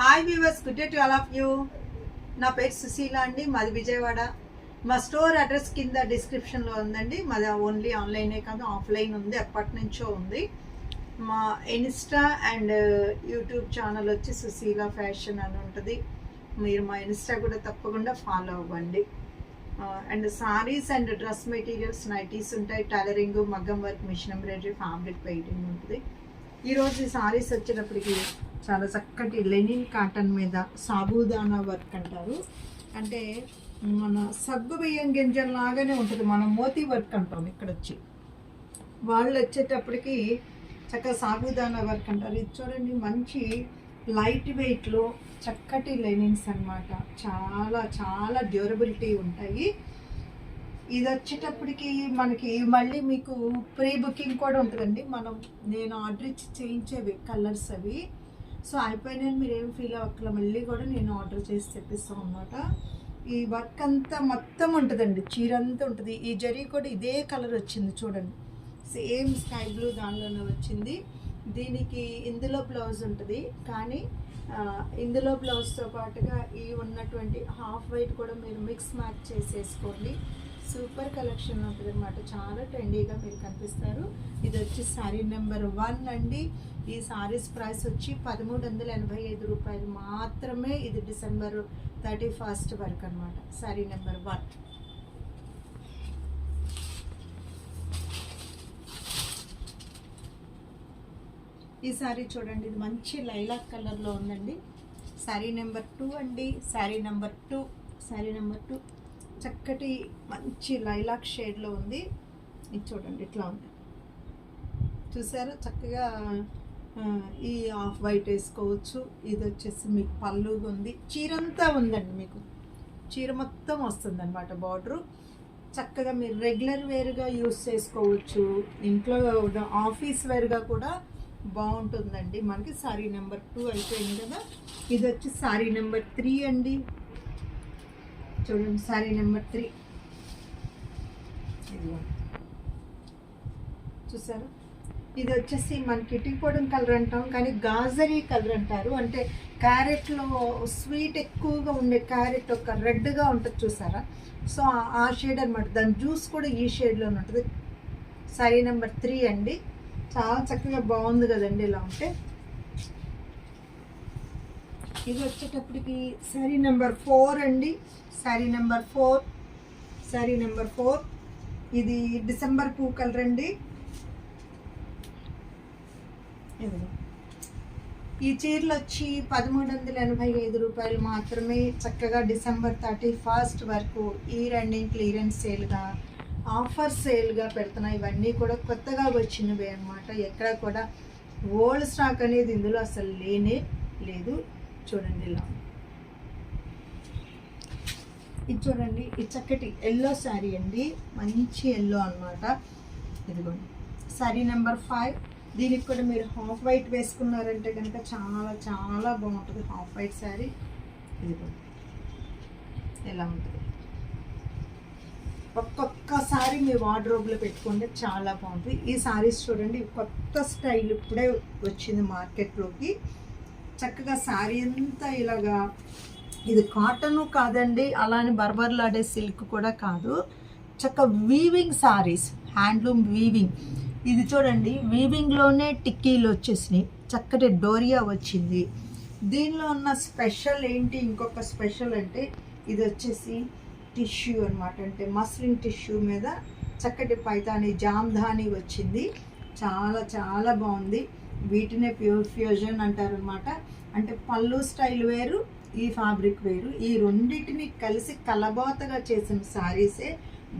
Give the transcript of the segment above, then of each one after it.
Hi viewers good day to all of you నా పేరు సుశీల అండి. మాది విజయవాడ. మా స్టోర్ అడ్రస్ కింద డిస్క్రిప్షన్లో ఉందండి. మాది ఓన్లీ ఆన్లైనే కాదు ఆఫ్లైన్ ఉంది. ఎప్పటి నుంచో ఉంది. మా ఇన్స్టా అండ్ యూట్యూబ్ ఛానల్ వచ్చి సుశీల ఫ్యాషన్ అని ఉంటుంది. మీరు మా ఇన్స్టా కూడా తప్పకుండా ఫాలో అవ్వండి. And saris and dress materials nighties ఉంటాయి. టైలరింగ్ మగ్గం work machine embroidery fabric painting ఉంటుంది ఈరోజు ఈ సారీస్ వచ్చేటప్పటికి చాలా చక్కటి లెనిన్ కాటన్ మీద సాబుదానా వర్క్ అంటారు. అంటే మన సగ్గు బియ్యం గింజల లాగానే ఉంటుంది. మనం మోతీ వర్క్ అంటాం ఇక్కడ వచ్చి వాళ్ళు వచ్చేటప్పటికి చక్కగా సాబుదానా వర్క్ అంటారు. ఇది చూడండి మంచి లైట్ వెయిట్లో చక్కటి లెనిన్స్ అన్నమాట. చాలా చాలా డ్యూరబిలిటీ ఉంటాయి. ఇది వచ్చేటప్పటికి మనకి మళ్ళీ మీకు ప్రీ బుకింగ్ కూడా ఉంటుందండి. మనం నేను ఆర్డర్ ఇచ్చి చేయించేవి కలర్స్ అవి. సో అయిపోయినాయని మీరు ఏం ఫీల్ అవ్వక్కల మళ్ళీ కూడా నేను ఆర్డర్ చేసి తెప్పిస్తాం అనమాట ఈ వర్క్ అంతా మొత్తం ఉంటుందండి. చీర అంతా ఉంటుంది. ఈ జరీ కూడా ఇదే కలర్ వచ్చింది చూడండి. సేమ్ స్కై బ్లూ దానిలోనే వచ్చింది. దీనికి ఇందులో బ్లౌజ్ ఉంటుంది. కానీ ఇందులో బ్లౌజ్తో పాటుగా ఈ ఉన్నటువంటి హాఫ్ వైట్ కూడా మీరు మిక్స్ మ్యాచ్ చేసేసుకోండి. సూపర్ కలెక్షన్ ఉంటుంది అనమాట చాలా ట్రెండీగా మీరు కనిపిస్తారు. ఇది వచ్చి శారీ నెంబర్ వన్ అండి. ఈ సారీస్ ప్రైస్ వచ్చి పదమూడు వందల ఎనభై ఐదు రూపాయలు మాత్రమే ఇది డిసెంబర్ థర్టీ ఫస్ట్ వరకు అనమాట శారీ నెంబర్ వన్. ఈ సారీ చూడండి ఇది మంచి లైలాక్ కలర్లో ఉందండి. శారీ నెంబర్ టూ అండి. Sari number two. Sari number two. చక్కటి మంచి లైలాక్ షేడ్లో ఉంది. ఇది చూడండి ఇట్లా ఉంది. చూసారా? చక్కగా ఈ ఆఫ్ వైట్ వేసుకోవచ్చు. ఇది వచ్చేసి మీకు పళ్ళుగా ఉంది. చీర అంతా ఉందండి మీకు. చీర మొత్తం వస్తుంది అనమాట బార్డరు. చక్కగా మీరు రెగ్యులర్ వేర్గా యూస్ చేసుకోవచ్చు. ఇంట్లో ఆఫీస్ వేర్గా కూడా బాగుంటుందండి. మనకి సారీ నెంబర్ టూ అయిపోయింది కదా? ఇది వచ్చి సారీ నెంబర్ త్రీ అండి. చూడండి సారీ నెంబర్ త్రీ. చూసారు చూసారా? ఇది వచ్చేసి మనకి ఇటికిపోవడం కలర్ అంటాం కానీ గాజరీ కలర్ అంటారు. అంటే క్యారెట్లో స్వీట్ ఎక్కువగా ఉండే క్యారెట్ ఒక రెడ్గా ఉంటుంది చూసారా? సో ఆ షేడ్ అనమాట దాని జ్యూస్ కూడా ఈ షేడ్లోనే ఉంటుంది. సారీ నెంబర్ త్రీ అండి. చాలా చక్కగా బాగుంది కదండి ఇలా ఉంటే. ఇది వచ్చేటప్పటికి శారీ నెంబర్ ఫోర్ అండి. Sari number four. Sari number four. ఇది డిసెంబర్ పూ కలర్ అండి. ఈ చీరలు వచ్చి పదమూడు వందల ఎనభై ఐదు రూపాయలు మాత్రమే. చక్కగా డిసెంబర్ థర్టీ ఫస్ట్ వరకు ఈ రన్నింగ్ క్లియరెన్స్ సేల్గా ఆఫర్ సేల్గా పెడుతున్నాయి ఇవన్నీ కూడా కొత్తగా వచ్చినవి అన్నమాట. ఎక్కడ కూడా ఓల్డ్ స్టాక్ అనేది ఇందులో అసలు లేనే లేదు. చూడండి ఇలా. ఇది చూడండి ఇది చక్కటి ఎల్లో శారీ అండి. మంచి ఎల్లో అన్నమాట. ఇదిగోండి. శారీ నెంబర్ ఫైవ్ దీనికి కూడా మీరు హాఫ్ వైట్ వేసుకున్నారంటే కనుక చాలా చాలా బాగుంటుంది హాఫ్ వైట్ శారీ ఇదిగోండి. ఎలా ఉంటుంది? ఒక్కొక్కసారి మీ వార్డ్రోబ్లో పెట్టుకుంటే చాలా బాగుంటుంది. ఈ సారీస్ చూడండి కొత్త స్టైల్ ఇప్పుడే వచ్చింది మార్కెట్లోకి చక్కగా శారీ అంతా ఇలాగా ఇది కాటను కాదండి అలానే బర్బర్లాడే సిల్క్ కూడా కాదు. చక్క వీవింగ్ సారీస్ హ్యాండ్లూమ్ వీవింగ్ ఇది చూడండి వీవింగ్లోనే టిక్కీలు వచ్చేసినాయి. చక్కటి డోరియా వచ్చింది. దీనిలో ఉన్న స్పెషల్ ఏంటి ఇంకొక స్పెషల్ అంటే ఇది వచ్చేసి టిష్యూ అన్నమాట. అంటే మస్లిన్ టిష్యూ మీద చక్కటి పైతాని జామ్ధాని వచ్చింది. చాలా చాలా బాగుంది. వీటినే ప్యూర్ ఫ్యూజన్ అంటారనమాట అంటే పళ్ళు స్టైల్ వేరు ఈ ఫ్యాబ్రిక్ వేరు. ఈ రెండింటిని కలిసి కలబోతగా చేసిన శారీసే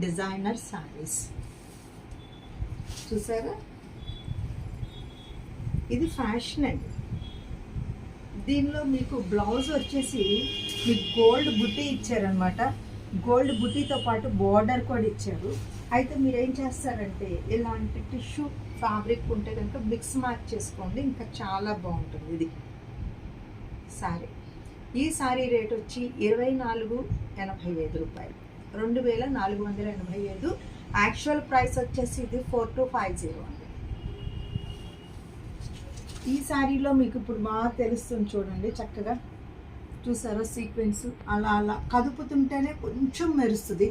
డిజైనర్ శారీస్ చూసారా? ఇది ఫ్యాషన్ అండి. దీనిలో మీకు బ్లౌజ్ వచ్చేసి మీకు గోల్డ్ బుట్టి ఇచ్చారనమాట గోల్డ్ బుట్టీతో పాటు బార్డర్ కూడా ఇచ్చారు. అయితే మీరు ఏం చేస్తారంటే ఇలాంటి టిష్యూ ఫ్యాబ్రిక్ ఉంటే కనుక మిక్స్ మ్యాచ్ చేసుకోండి ఇంకా చాలా బాగుంటుంది ఇది. సారీ. ఈ సారీ రేట్ వచ్చి ఇరవై నాలుగు ఎనభై ఐదు రూపాయలు. రెండు వేల నాలుగు వందల ఎనభై ఐదు. యాక్చువల్ ప్రైస్ వచ్చేసి ఇది ఫోర్ టు ఫైవ్ జీరో అండి. ఈ శారీలో మీకు ఇప్పుడు బాగా తెలుస్తుంది చూడండి చక్కగా చూసారా సీక్వెన్స్ అలా అలా కదుపుతుంటేనే కొంచెం మెరుస్తుంది.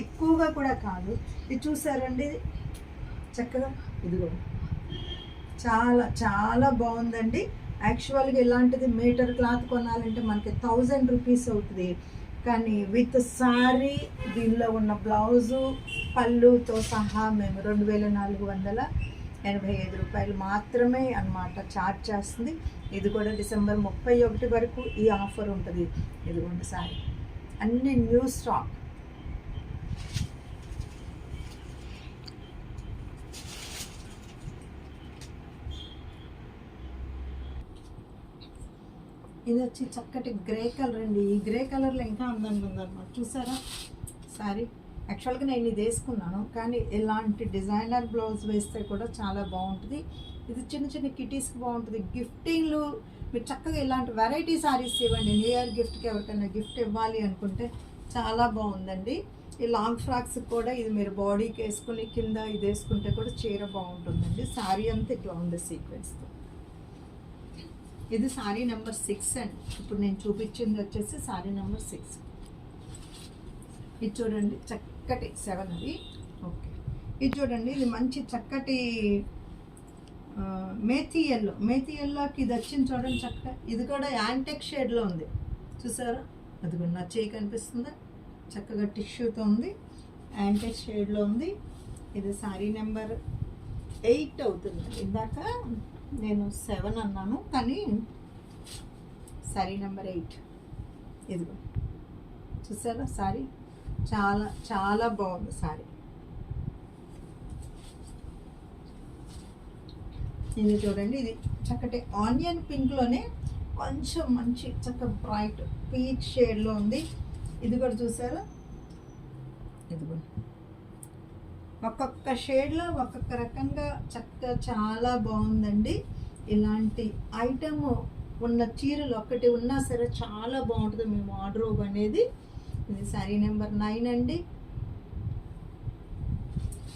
ఎక్కువగా కూడా కాదు. ఇది చూసారండి చక్కగా ఇదిగో. చాలా చాలా బాగుందండి. యాక్చువల్గా ఇలాంటిది మీటర్ క్లాత్ కొనాలంటే మనకి థౌజండ్ రూపీస్ అవుతుంది. కానీ విత్ శారీ దీనిలో ఉన్న బ్లౌజు పళ్ళుతో సహా మేము రెండు వేల నాలుగు వందల ఎనభై ఐదు రూపాయలు మాత్రమే అన్నమాట ఛార్జ్ చేస్తుంది. ఇది కూడా డిసెంబర్ ముప్పై ఒకటి వరకు ఈ ఆఫర్ ఉంటుంది. ఇదిగోండి సారీ. అన్ని న్యూ స్టాక్. ఇది వచ్చి చక్కటి గ్రే కలర్ అండి. ఈ గ్రే కలర్లో ఇంకా అందంగా ఉందన్నమాట. చూసారా? సారీ. యాక్చువల్గా నేను ఇది వేసుకున్నాను. కానీ ఇలాంటి డిజైనర్ బ్లౌజ్ వేస్తే కూడా చాలా బాగుంటుంది. ఇది చిన్న చిన్న కిటీస్కి బాగుంటుంది. గిఫ్టింగ్లు మీరు చక్కగా ఇలాంటి వెరైటీ సారీస్ ఇవ్వండి. న్యూ ఇయర్ గిఫ్ట్కి ఎవరికైనా గిఫ్ట్ ఇవ్వాలి అనుకుంటే చాలా బాగుందండి. ఈ లాంగ్ ఫ్రాక్స్ కూడా ఇది మీరు బాడీకి వేసుకుని కింద ఇది వేసుకుంటే కూడా చీర బాగుంటుందండి. సారీ అంతా ఇట్లా ఉంది సీక్వెన్స్తో ఇది సారీ నెంబర్ సిక్స్ అండి. ఇప్పుడు నేను చూపించింది వచ్చేసి సారీ నెంబర్ సిక్స్. ఇది చూడండి చక్కటి సెవెన్ అది. ఓకే. ఇది చూడండి ఇది మంచి చక్కటి మేథియల్లో మేథీ ఎల్లో. మేథీ ఎల్లోకి ఇది వచ్చింది చూడండి చక్కగా. ఇది కూడా యాంటెక్ షేడ్లో ఉంది. చూసారా? అది కూడా నా చేయి కనిపిస్తుందా. చక్కగా టిష్యూతో ఉంది. యాంటెక్ షేడ్లో ఉంది. ఇది సారీ నెంబర్ ఎయిట్ అవుతుంది. ఇందాక నేను సెవెన్ అన్నాను కానీ సారీ నెంబర్ ఎయిట్. ఇదిగో. చూసారా? సారీ చాలా చాలా బాగుంది సారీ. ఇది చూడండి ఇది చక్కటి ఆనియన్ పింక్లోనే కొంచెం మంచి చక్క బ్రైట్ పీచ్ షేడ్లో ఉంది. ఇది కూడా చూసారా? ఇదిగో. ఒక్కొక్క షేడ్లో ఒక్కొక్క రకంగా చక్కగా చాలా బాగుందండి. ఇలాంటి ఐటమ్ ఉన్న చీరలు ఒక్కటి ఉన్నా సరే చాలా బాగుంటుంది మేము ఆర్డర్ అనేది. ఇది శారీ నెంబర్ నైన్ అండి.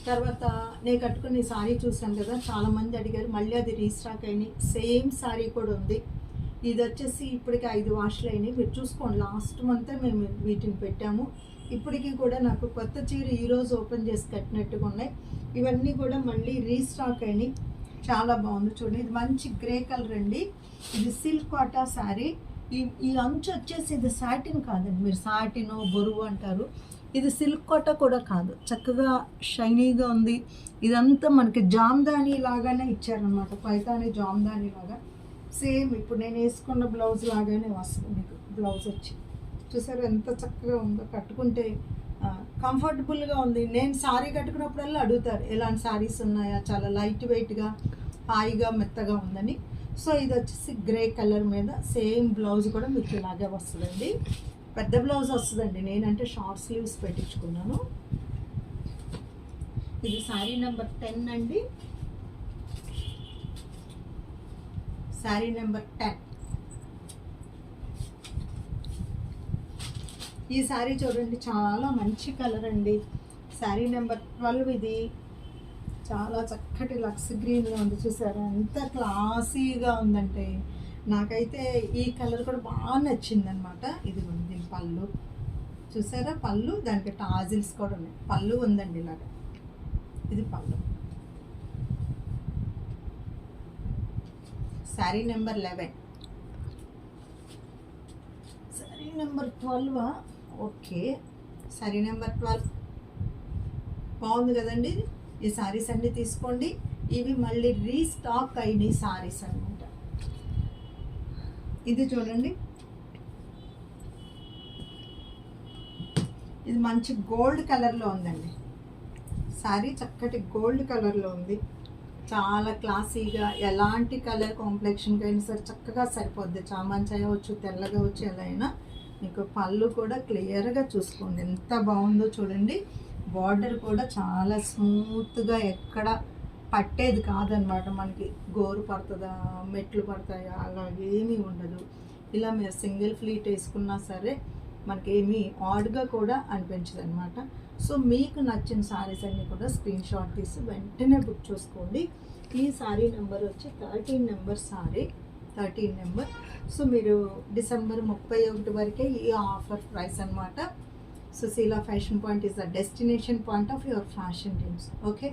తర్వాత నేను కట్టుకుని సారీ చూసాను కదా చాలా మంది అడిగారు మళ్ళీ అది రీస్టాక్ అయినాయి. సేమ్ సారీ కూడా ఉంది. ఇది వచ్చేసి ఇప్పటికి ఐదు వాష్లు అయినాయి మీరు చూసుకోండి లాస్ట్ మంతే మేము వీటిని పెట్టాము. ఇప్పటికీ కూడా నాకు కొత్త చీర ఈరోజు ఓపెన్ చేసి కట్టినట్టుగా ఉన్నాయి. ఇవన్నీ కూడా మళ్ళీ రీస్టాక్ అయినాయి. చాలా బాగుంది చూడండి. ఇది మంచి గ్రే కలర్ అండి. ఇది సిల్క్ కాటా శారీ. ఈ ఈ అంచు వచ్చేసి ఇది సాటిన్ కాదండి. మీరు సాటిన్ బరువు అంటారు. ఇది సిల్క్ కోట కూడా కాదు. చక్కగా షైనీగా ఉంది. ఇదంతా మనకి జామ్దాని లాగానే ఇచ్చారనమాట పైతాని జామ్దాని లాగా. సేమ్ ఇప్పుడు నేను వేసుకున్న బ్లౌజ్ లాగానే వస్తుంది మీకు. బ్లౌజ్ వచ్చి. చూసారు ఎంత చక్కగా ఉందో కట్టుకుంటే కంఫర్టబుల్గా ఉంది. నేను శారీ కట్టుకున్నప్పుడల్లా అడుగుతారు ఎలాంటి శారీస్ ఉన్నాయా? చాలా లైట్ వెయిట్గా హాయిగా మెత్తగా ఉందని. సో ఇది వచ్చేసి గ్రే కలర్ మీద సేమ్ బ్లౌజ్ కూడా మీకు ఇలాగే వస్తుందండి. పెద్ద బ్లౌజ్ వస్తుందండి. నేనంటే షార్ట్ స్లీవ్స్ పెట్టించుకున్నాను. ఇది శారీ నెంబర్ టెన్ అండి. Sari number ten. ఈ శారీ చూడండి చాలా మంచి కలర్ అండి. శారీ నెంబర్ ట్వెల్వ్ ఇది. చాలా చక్కటి లక్స్ గ్రీన్లో ఉంది చూసారా? ఎంత క్లాసీగా ఉందంటే. నాకైతే ఈ కలర్ కూడా బాగా నచ్చిందనమాట ఇది ఉంది దీని పళ్ళు. చూసారా? పళ్ళు దానికి టాజిల్స్ కూడా ఉన్నాయి. పళ్ళు ఉందండి ఇలాగ. ఇది పళ్ళు. Sari number eleven. Sari number twelve okay. Sari number twelve. బాగుంది కదండి. ఈ సారీస్ అన్నీ తీసుకోండి. ఇవి మళ్ళీ రీస్టాక్ అయినాయి సారీస్ అనమాట ఇది చూడండి. ఇది మంచి గోల్డ్ కలర్లో ఉందండి. సారీ చక్కటి గోల్డ్ కలర్లో ఉంది. చాలా క్లాసీగా ఎలాంటి కలర్ కాంప్లెక్షన్కి అయినా సరే చక్కగా సరిపోద్ది. చామంచాయ వచ్చు తెల్లగా వచ్చి ఎలా అయినా. మీకు పళ్ళు కూడా క్లియర్గా చూసుకోండి. ఎంత బాగుందో చూడండి. బార్డర్ కూడా చాలా స్మూత్గా ఎక్కడ పట్టేది కాదనమాట మనకి. గోరు పడుతుందా మెట్లు పడతాయా అలా ఏమీ ఉండదు. ఇలా మీరు సింగిల్ ఫ్లీట్ వేసుకున్నా సరే మనకి ఏమీ ఆడ్గా కూడా అనిపించదు అనమాట సో మీకు నచ్చిన శారీస్ అన్నీ కూడా స్క్రీన్ షాట్ తీసి వెంటనే బుక్ చేసుకోండి. ఈ సారీ నెంబర్ వచ్చి thirteen number sari. Thirteen number so మీరు డిసెంబర్ ముప్పై ఒకటి వరకే ఈ ఆఫర్ ప్రైస్ అనమాట Sushila fashion point is the destination point of your fashion dreams okay